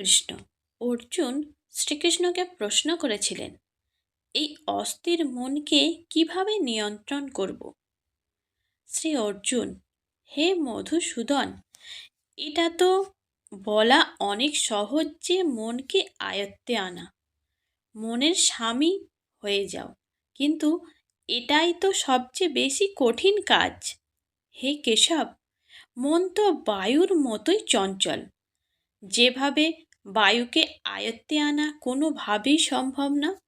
কৃষ্ণ। অর্জুন শ্রীকৃষ্ণকে প্রশ্ন করেছিলেন, এই অস্থির মনকে কীভাবে নিয়ন্ত্রণ করব? শ্রী অর্জুন, হে মধুসূদন, এটা তো বলা অনেক সহজ যে মনকে আয়ত্তে আনা। মনের স্বামী হয়ে যাও, কিন্তু এটাই তো সবচেয়ে বেশি কঠিন কাজ। হে কেশব, মন তো বায়ুর মতোই চঞ্চল। যেভাবে বায়ুকে আয়ত্তে আনা কোনোভাবেই সম্ভব না।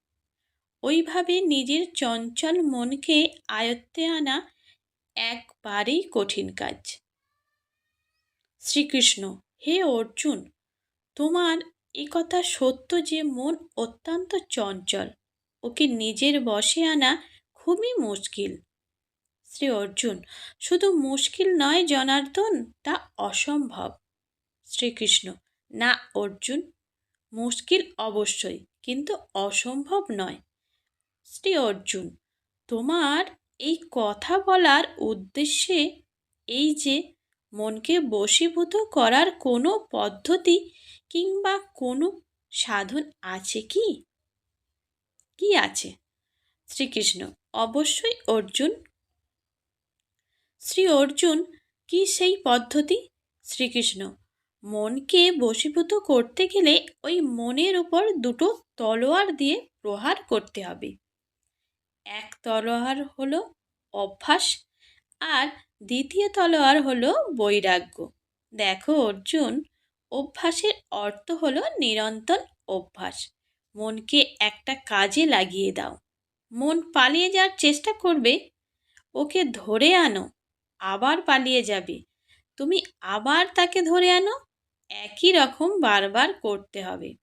ওইভাবে নিজের চঞ্চল মনকে আয়ত্তে আনা একবারেই কঠিন কাজ। শ্রীকৃষ্ণ, হে অর্জুন, তোমার এ কথা সত্য যে মন অত্যন্ত চঞ্চল, ওকে নিজের বসে আনা খুবই মুশকিল। শ্রী অর্জুন, শুধু মুশকিল নয় জনার্দন, তা অসম্ভব। শ্রীকৃষ্ণ না অর্জুন? মুশকিল অবশ্যই, কিন্তু অসম্ভব নয়। শ্রী অর্জুন, তোমার এই কথা বলার উদ্দেশ্যে এই যে মনকে বশীভূত করার কোনো পদ্ধতি কিংবা কোনো সাধন আছে কি? কি আছে? শ্রীকৃষ্ণ, অবশ্যই অর্জুন। শ্রী অর্জুন, কি সেই পদ্ধতি? শ্রীকৃষ্ণ মনকে বশীভূত করতে গেলে ওই মনের উপর দুটো তলোয়ার দিয়ে প্রহার করতে হবে। এক তলোয়ার হলো অভ্যাস আর দ্বিতীয় তলোয়ার হলো বৈরাগ্য। দেখো অর্জুন, অভ্যাসের অর্থ হলো নিরন্তর অভ্যাস। মনকে একটা কাজে লাগিয়ে দাও। মন পালিয়ে যাওয়ার চেষ্টা করবে, ওকে ধরে আনো, আবার পালিয়ে যাবে। তুমি আবার তাকে ধরে আনো একই রকম বারবার করতে হবে।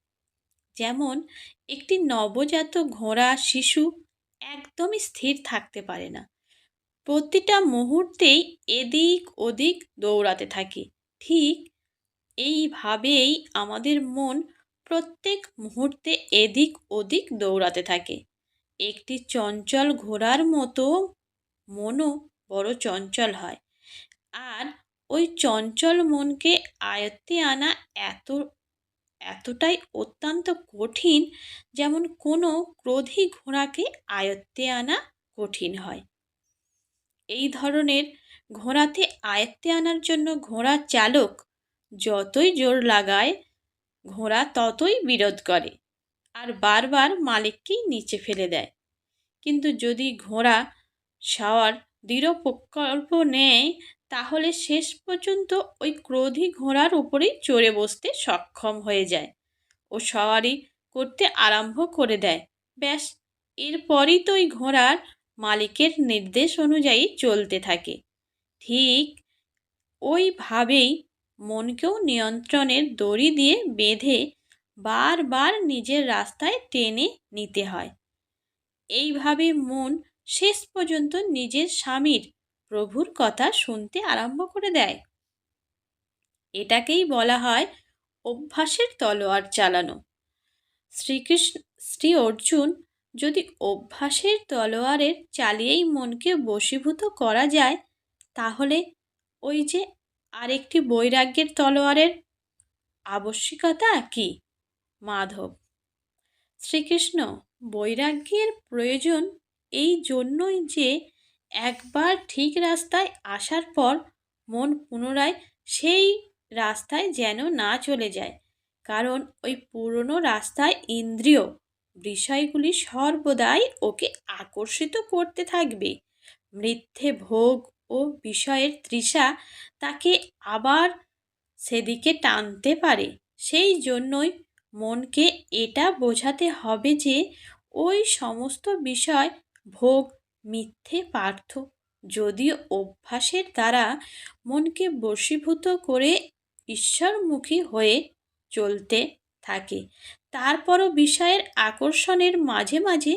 যেমন, একটি নবজাত ঘোড়া, শিশু একদমই স্থির থাকতে পারে না। প্রতিটা মুহূর্তেই এদিক ওদিক দৌড়াতে থাকে। ঠিক এইভাবেই আমাদের মন প্রত্যেক মুহূর্তে এদিক ওদিক দৌড়াতে থাকে। একটি চঞ্চল ঘোড়ার মতো মনও বড় চঞ্চল হয়। আর ওই চঞ্চল মনকে আয়ত্তে আনা এত, এতটাই অত্যন্ত কঠিন যেমন কোনো ক্রোধী ঘোড়াকে আয়ত্তে আনা কঠিন হয়। এই ধরনের ঘোড়াতে আয়ত্তে আনার জন্য ঘোড়া চালক যতই জোর লাগায়, ঘোড়া ততই বিরোধ করে আর বারবার মালিককেই নিচে ফেলে দেয়। কিন্তু যদি ঘোড়া সাওয়ার দৃঢ় প্রকল্প নেয় তাহলে শেষ পর্যন্ত ওই ক্রোধী ঘোড়ার উপরেই চড়ে বসতে সক্ষম হয়ে যায় ও সওয়ারি করতে আরম্ভ করে দেয়। ব্যাস, এরপরই তো ওই ঘোড়ার মালিকের নির্দেশ অনুযায়ী চলতে থাকে। ঠিক ওইভাবেই মনকেও নিয়ন্ত্রণের দড়ি দিয়ে বেঁধে বারবার নিজের রাস্তায় টেনে নিতে হয়। এইভাবে মন শেষ পর্যন্ত নিজের স্বামীর প্রভুর কথা শুনতে আরম্ভ করে দেয়। এটাকেই বলা হয় অভ্যাসের তলোয়ার চালানো। শ্রীকৃষ্ণ, শ্রী অর্জুন যদি অভ্যাসের তলোয়ারের চালিয়েই মনকে বশীভূত করা যায়, তাহলে ওই যে আরেকটি বৈরাগ্যের তলোয়ারের আবশ্যিকতা কি, মাধব? শ্রীকৃষ্ণ, বৈরাগ্যের প্রয়োজন এই জন্যই যে একবার ঠিক রাস্তায় আসার পর মন পুনরায় সেই রাস্তায় যেন না চলে যায়। কারণ ওই পুরনো রাস্তায় ইন্দ্রিয় বিষয়গুলি সর্বদাই ওকে আকর্ষিত করতে থাকবে। মৃথ্যে ভোগ ও বিষয়ের তৃষা তাকে আবার সেদিকে টানতে পারে। সেই জন্যই মনকে এটা বোঝাতে হবে যে ওই সমস্ত বিষয় ভোগ মিথ্যে পার্থ। যদিও অভ্যাসের দ্বারা মনকে বশীভূত করে ঈশ্বরমুখী হয়ে চলতে থাকে, তারপরও বিষয়ের আকর্ষণের মাঝে মাঝে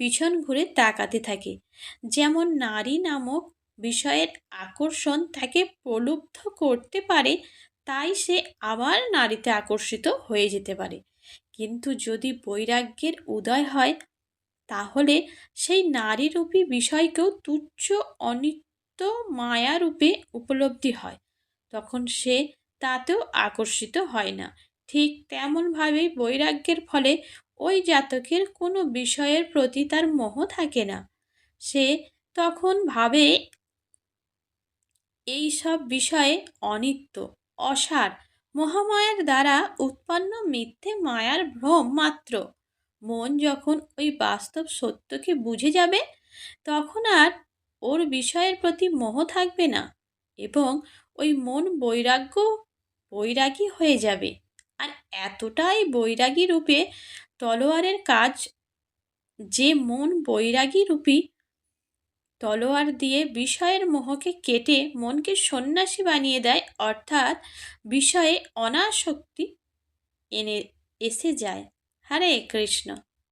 পিছন ঘুরে তাকাতে থাকে। যেমন নারী নামক বিষয়ের আকর্ষণ তাকে প্রলুব্ধ করতে পারে, তাই সে আবার নারীতে আকর্ষিত হয়ে যেতে পারে। কিন্তু যদি বৈরাগ্যের উদয় হয় তাহলে সেই নারীরূপী বিষয়কেও তুচ্ছ অনিত্য মায়ারূপে উপলব্ধি হয়। তখন সে তাতেও আকর্ষিত হয় না। ঠিক তেমনভাবেই বৈরাগ্যের ফলে ওই জাতকের কোনো বিষয়ের প্রতি তার মোহ থাকে না। সে তখন ভাবে এই সব বিষয়ে অনিত্য, অসার, মহামায়ার দ্বারা উৎপন্ন মিথ্যে মায়ার ভ্রম মাত্র। মন যখন ওই বাস্তব সত্যকে বুঝে যাবে, তখন আর ওর বিষয়ের প্রতি মোহ থাকবে না এবং ওই মন বৈরাগ্য বৈরাগী হয়ে যাবে। আর এতটাই বৈরাগী রূপে তলোয়ারের কাজ, যে মন বৈরাগী রূপী তলোয়ার দিয়ে বিষয়ের মোহকে কেটে মনকে সন্ন্যাসী বানিয়ে দেয়, অর্থাৎ বিষয়ে অনাসক্তি এনে, এসে যায়। হরে কৃষ্ণ।